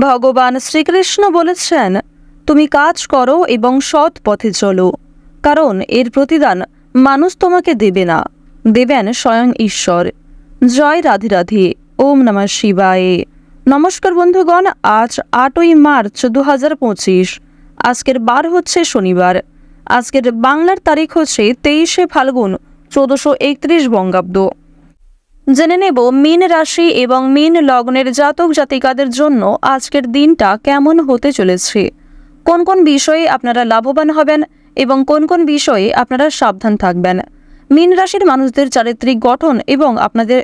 ভগবান শ্রীকৃষ্ণ বলেছেন, তুমি কাজ করো এবং সৎ পথে চলো, কারণ এর প্রতিদান মানুষ তোমাকে দেবে না। দেবেন স্বয়ং ঈশ্বর। জয় রাধে রাধে। ওম নমঃ শিবায়। নমস্কার বন্ধুগণ, আজ আটই মার্চ দু হাজার পঁচিশ। আজকের বার হচ্ছে শনিবার। আজকের বাংলার তারিখ হচ্ছে তেইশে ফাল্গুন চোদ্দশো একত্রিশ বঙ্গাব্দ। জেনে নেব মীন রাশি এবং মীন লগ্নের জাতক জাতিকাদের জন্য আজকের দিনটা কেমন হতে চলেছে। কোন কোন বিষয়ে আপনারা লাভবান হবেন এবং কোন কোন বিষয়ে আপনারা সাবধান থাকবেন। মীন রাশির মানুষদের চারিত্রিক গঠন এবং আপনাদের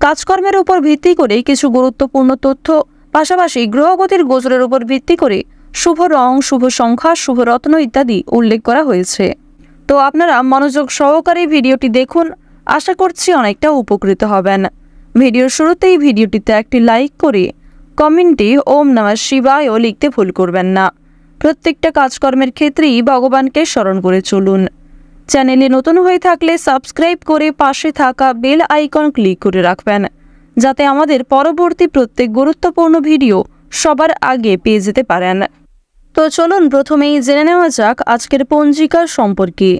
কাজকর্মের উপর ভিত্তি করে কিছু গুরুত্বপূর্ণ তথ্য, পাশাপাশি গ্রহগতির গোচরের উপর ভিত্তি করে শুভ রং, শুভ সংখ্যা, শুভ রত্ন ইত্যাদি উল্লেখ করা হয়েছে। তো আপনারা মনোযোগ সহকারে ভিডিওটি দেখুন। আশা করছি অনেকটা উপকৃত হবেন। ভিডিওর শুরুতেই ভিডিওটিতে একটি লাইক করে কমেন্টে ওম নমঃ শিবায়ও লিখতে ভুল করবেন না। প্রত্যেকটা কাজকর্মের ক্ষেত্রেই ভগবানকে স্মরণ করে চলুন। চ্যানেলে নতুন হয়ে থাকলে সাবস্ক্রাইব করে পাশে থাকা বেল আইকন ক্লিক করে রাখবেন, যাতে আমাদের পরবর্তী প্রত্যেক গুরুত্বপূর্ণ ভিডিও সবার আগে পেয়ে যেতে পারেন। তো চলুন প্রথমেই জেনে নেওয়া যাক আজকের পঞ্জিকার সম্পর্কে।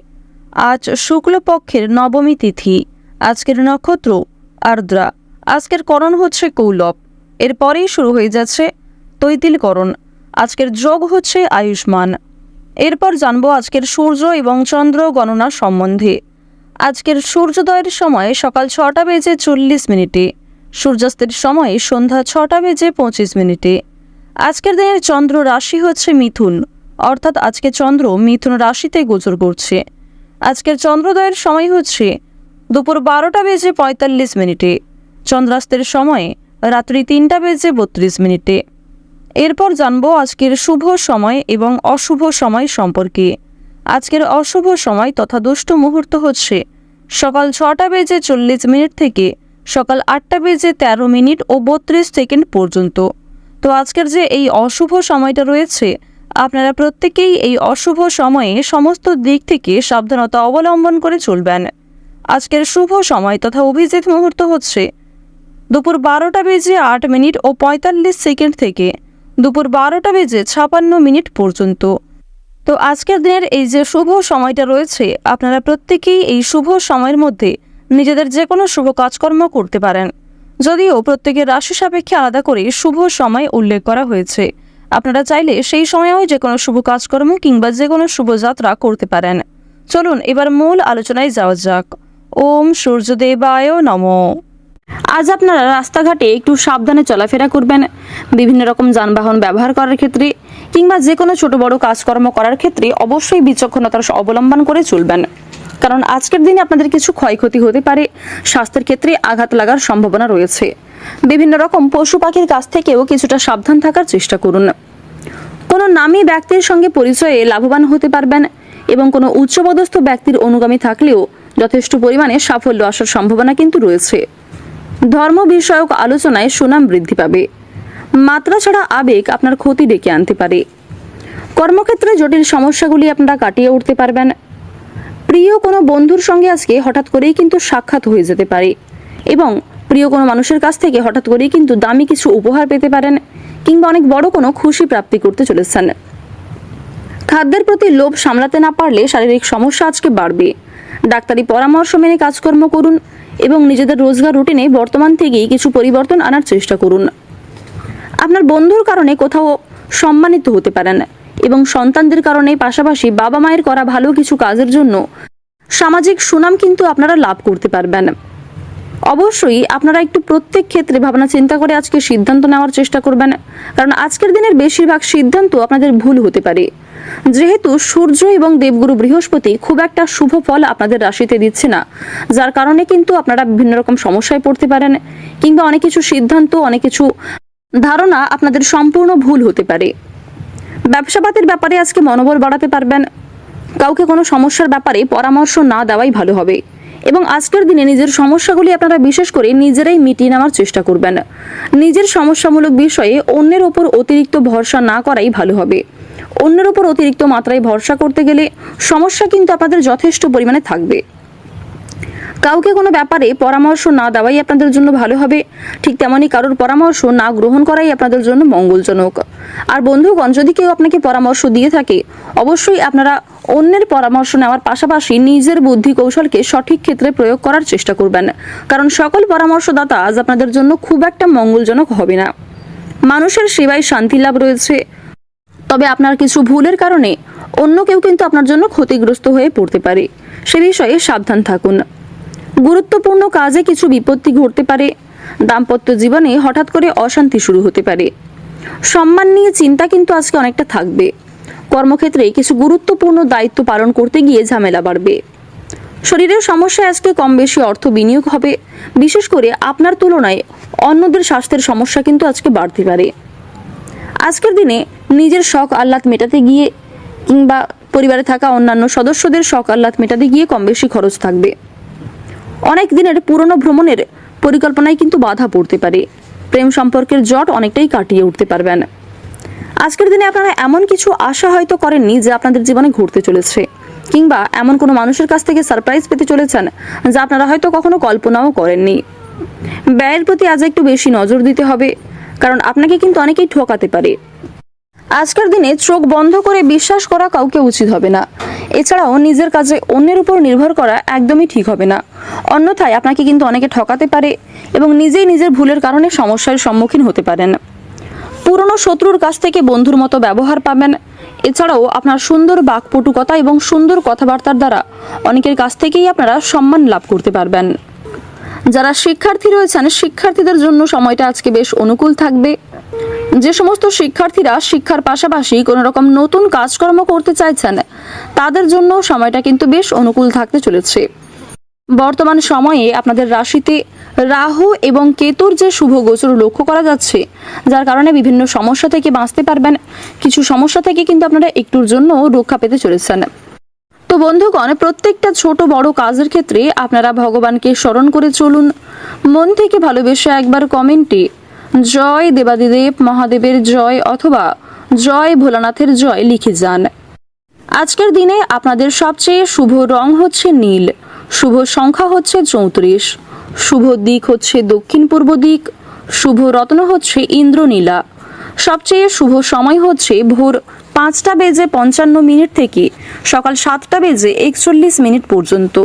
আজ শুক্লপক্ষের নবমী তিথি। আজকের নক্ষত্র আর্দ্রা। আজকের করণ হচ্ছে কৌলব। এরপরেই শুরু হয়ে যাচ্ছে তৈতিলকরণ আজকের যোগ হচ্ছে আয়ুষ্মান। এরপর জানব আজকের সূর্য এবং চন্দ্র গণনা সম্বন্ধে। আজকের সূর্যোদয়ের সময় সকাল ছটা বেজে চল্লিশ মিনিটে। সূর্যাস্তের সময় সন্ধ্যা ছটা বেজে পঁচিশ মিনিটে। আজকের দিনের চন্দ্র রাশি হচ্ছে মিথুন। অর্থাৎ আজকে চন্দ্র মিথুন রাশিতে গোচর করছে। আজকের চন্দ্রোদয়ের সময় হচ্ছে দুপুর বারোটা বেজে পঁয়তাল্লিশ মিনিটে। চন্দ্রাস্তের সময় রাত্রি তিনটা বেজে বত্রিশ মিনিটে। এরপর জানব আজকের শুভ সময় এবং অশুভ সময় সম্পর্কে। আজকের অশুভ সময় তথা দুষ্ট মুহূর্ত হচ্ছে সকাল ছটা বেজে চল্লিশ মিনিট থেকে সকাল আটটা বেজে তেরো মিনিট ও বত্রিশ সেকেন্ড পর্যন্ত। তো আজকের যে এই অশুভ সময়টা রয়েছে আপনারা প্রত্যেকেই এই অশুভ সময়ে সমস্ত দিক থেকে সাবধানতা অবলম্বন করে চলবেন। আজকের শুভ সময় তথা অভিজিৎ মুহূর্ত হচ্ছে দুপুর বারোটা বেজে আট মিনিট ও পঁয়তাল্লিশ সেকেন্ড থেকে দুপুর বারোটা বেজে ছাপান্ন মিনিট পর্যন্ত। তো আজকের দিনের এই যে শুভ সময়টা রয়েছে, আপনারা প্রত্যেকেই এই শুভ সময়ের মধ্যে নিজেদের যে কোনো শুভ কাজকর্ম করতে পারেন। যদিও প্রত্যেকের রাশি সাপেক্ষে আলাদা করে শুভ সময় উল্লেখ করা হয়েছে। আপনারা চাইলে সেই সময়েও যে কোনো শুভ কাজকর্ম কিংবা যে কোনো শুভযাত্রা করতে পারেন। চলুন এবার মূল আলোচনায় যাওয়া যাক। ওম সূর্যদেবায় নমঃ। আজ আপনারা রাস্তাঘাটে একটু সাবধানে চলাফেরা করবেন। বিভিন্ন রকম যানবাহন ব্যবহার করার ক্ষেত্রে কিংবা যে কোনো ছোট বড় কাজকর্ম করার ক্ষেত্রে অবশ্যই বিচক্ষণতার অবলম্বন করে চলবেন। কারণ আজকের দিনে আপনাদের কিছু ক্ষয়ক্ষতি হতে পারে। স্বাস্থ্যের ক্ষেত্রে আঘাত লাগার সম্ভাবনা রয়েছে। বিভিন্ন রকম পশু পাখির কাছ থেকেও কিছুটা সাবধান থাকার চেষ্টা করুন। কোনো নামী ব্যক্তির সঙ্গে পরিচয়ে লাভবান হতে পারবেন এবং কোনো উচ্চপদস্থ ব্যক্তির অনুগামী থাকলেও যথেষ্ট পরিমাণে সাফল্য আসার সম্ভাবনা কিন্তু রয়েছে। ধর্ম বিষয়ক আলোচনায় সুনাম বৃদ্ধি পাবে। মাত্রা ছাড়া আবেগ আপনার ক্ষতি ডেকে আনতে পারে। কর্মক্ষেত্রে জটিল সমস্যাগুলি আপনারা কাটিয়ে উঠতে পারবেন। প্রিয় কোনো বন্ধুর সঙ্গে আজকে হঠাৎ করেই কিন্তু সাক্ষাৎ হয়ে যেতে পারে এবং প্রিয় কোনো মানুষের কাছ থেকে হঠাৎ করেই কিন্তু দামি কিছু উপহার পেতে পারেন কিংবা অনেক বড় কোনো খুশি প্রাপ্তি করতে চলেছেন। খাদ্যের প্রতি লোভ সামলাতে না পারলে শারীরিক সমস্যা আজকে বাড়বে। ডাক্তারি পরামর্শ মেনে কাজকর্ম করুন এবং নিজেদের রোজগার রুটিনে বর্তমান থেকেই কিছু পরিবর্তন আনার চেষ্টা করুন। আপনার বন্ধুর কারণে কোথাও সম্মানিত হতে পারেন এবং সন্তানদের কারণে পাশাপাশি বাবা মায়ের করা ভালো কিছু কাজের জন্য সামাজিক সুনাম কিন্তু আপনারা লাভ করতে পারবেন। অবশ্যই আপনারা একটু প্রত্যেক ক্ষেত্রে ভাবনা চিন্তা করে আজকে সিদ্ধান্ত নেওয়ার চেষ্টা করবেন। কারণ আজকের দিনের বেশিরভাগ সিদ্ধান্ত আপনাদের ভুল হতে পারে। যেহেতু সূর্য এবং দেবগুরু বৃহস্পতি খুব একটা শুভ ফল আপনাদের রাশিতে দিচ্ছে না। যার কারণে কিন্তু আপনারা বিভিন্ন রকম সমস্যায় পড়তে পারেন কিংবা অনেক কিছু সিদ্ধান্ত, অনেক কিছু ধারণা আপনাদের সম্পূর্ণ ভুল হতে পারে। ব্যবসাপাতির ব্যাপারে আজকে মনোবল বাড়াতে পারবেন। কাউকে কোনো সমস্যার ব্যাপারে পরামর্শ না দেওয়াই ভালো হবে। এবং আজকের দিনে নিজের সমস্যাগুলি আপনারা বিশেষ করে নিজেরাই মিটিয়ে নেওয়ার চেষ্টা করবেন। নিজের সমস্যামূলক বিষয়ে অন্যের ওপর অতিরিক্ত ভরসা না করাই ভালো হবে। অন্যের ওপর অতিরিক্ত মাত্রায় ভরসা করতে গেলে সমস্যা কিন্তু আপনাদের যথেষ্ট পরিমাণে থাকবে। কাউকে কোনো ব্যাপারে পরামর্শ না দেওয়াই আপনাদের জন্য ভালো হবে। ঠিক তেমনই কারোর পরামর্শ না গ্রহণ করাই আপনাদের জন্য মঙ্গলজনক। আর বন্ধুগণ, যদি কেউ আপনাকে পরামর্শ দিয়ে থাকে, অবশ্যই আপনারা অন্যের পরামর্শ নেওয়ার পাশাপাশি নিজের বুদ্ধি কৌশলকে সঠিক ক্ষেত্রে প্রয়োগ করার চেষ্টা করবেন। কারণ সকল পরামর্শদাতা আজ আপনাদের জন্য খুব একটা মঙ্গলজনক হবে না। মানুষের সেবায় শান্তি লাভ রয়েছে। তবে আপনার কিছু ভুলের কারণে অন্য কেউ কিন্তু আপনার জন্য ক্ষতিগ্রস্ত হয়ে পড়তে পারে। সে বিষয়ে সাবধান থাকুন। গুরুত্বপূর্ণ কাজে কিছু বিপত্তি ঘটতে পারে। দাম্পত্য জীবনে হঠাৎ করে অশান্তি শুরু হতে পারে। সম্মান নিয়ে চিন্তা কিন্তু আজকে অনেকটা থাকবে। কর্মক্ষেত্রে কিছু গুরুত্বপূর্ণ দায়িত্ব পালন করতে গিয়ে ঝামেলা বাড়বে। শরীরের সমস্যায় আজকে কম বেশি অর্থ বিনিয়োগ হবে। বিশেষ করে আপনার তুলনায় অন্যদের স্বাস্থ্যের সমস্যা কিন্তু আজকে বাড়তে পারে। আজকের দিনে নিজের শখ আহ্লাদ মেটাতে গিয়ে কিংবা পরিবারে থাকা অন্যান্য সদস্যদের শখ আহ্লাদ মেটাতে গিয়ে কম বেশি খরচ থাকবে। অনেক দিনের পুরনো ভ্রমণের পরিকল্পনায় কিন্তু বাধা পড়তে পারে। প্রেম সম্পর্কের জট অনেকটাই কাটিয়ে উঠতে পারবেন। আজকের দিনে আপনারা এমন কিছু আশা হয়তো করেননি যে আপনাদের জীবনে ঘুরতে চলেছে, কিংবা এমন কোনো মানুষের কাছ থেকে সারপ্রাইজ পেতে চলেছেন যা আপনারা হয়তো কখনো কল্পনাও করেননি। ব্যয়ের প্রতি আজ একটু বেশি নজর দিতে হবে, কারণ আপনাকে কিন্তু অনেকেই ঠকাতে পারে। আজকের দিনে চোখ বন্ধ করে বিশ্বাস করা কাউকে উচিত হবে না। এছাড়াও নিজের কাজে অন্যের উপর নির্ভর করা একদমই ঠিক হবে না। অন্যথায় আপনাকে কিন্তু অনেকে ঠকাতে পারে এবং নিজেই নিজের ভুলের কারণে সমস্যার সম্মুখীন হতে পারেন। পুরনো শত্রুর কাছ থেকে বন্ধুর মতো ব্যবহার পাবেন। এছাড়াও আপনার সুন্দর বাকপটুকতা এবং সুন্দর কথাবার্তার দ্বারা অনেকের কাছ থেকেই আপনারা সম্মান লাভ করতে পারবেন। যারা শিক্ষার্থী রয়েছেন, শিক্ষার্থীদের জন্য সময়টা আজকে বেশ অনুকূল থাকবে। যে সমস্ত শিক্ষার্থীরা শিক্ষার পাশাপাশি কোনো রকম নতুন কাজকর্ম করতে চাইছেন, তাদের জন্য সময়টা কিন্তু বেশ অনুকূল থাকতে চলেছে। বর্তমান সময়ে আপনাদের রাশিতে রাহু এবং কেতুর যে শুভ গোচর লক্ষ্য করা যাচ্ছে, যার কারণে বিভিন্ন সমস্যা থেকে বাঁচতে পারবেন। কিছু সমস্যা থেকে কিন্তু আপনারা একটুর জন্য রক্ষা পেতে চলেছেন। তো বন্ধুগণ, প্রত্যেকটা ছোট বড় কাজের ক্ষেত্রে আপনারা ভগবানকে স্মরণ করে চলুন। মন থেকে ভালোবেসে একবার কমেন্টে, জয় দেবাদিদেব মহাদেবের জয় অথবা, জয় ভোলানাথের জয় লিখে যান। আজকের দিনে আপনাদের সবচেয়ে শুভ রং হচ্ছে নীল। শুভ সংখ্যা হচ্ছে চৌত্রিশ। শুভ দিক হচ্ছে দক্ষিণ পূর্ব দিক। শুভ রত্ন হচ্ছে ইন্দ্রনীলা। সবচেয়ে শুভ সময় হচ্ছে ভোর পাঁচটা বেজে পঞ্চান্ন মিনিট থেকে সকাল সাতটা বেজে একচল্লিশ মিনিট পর্যন্ত।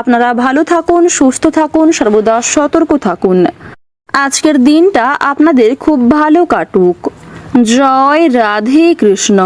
আপনারা ভালো থাকুন, সুস্থ থাকুন, সর্বদা সতর্ক থাকুন। আজকের দিনটা আপনাদের খুব ভালো কাটুক। জয় রাধে কৃষ্ণ।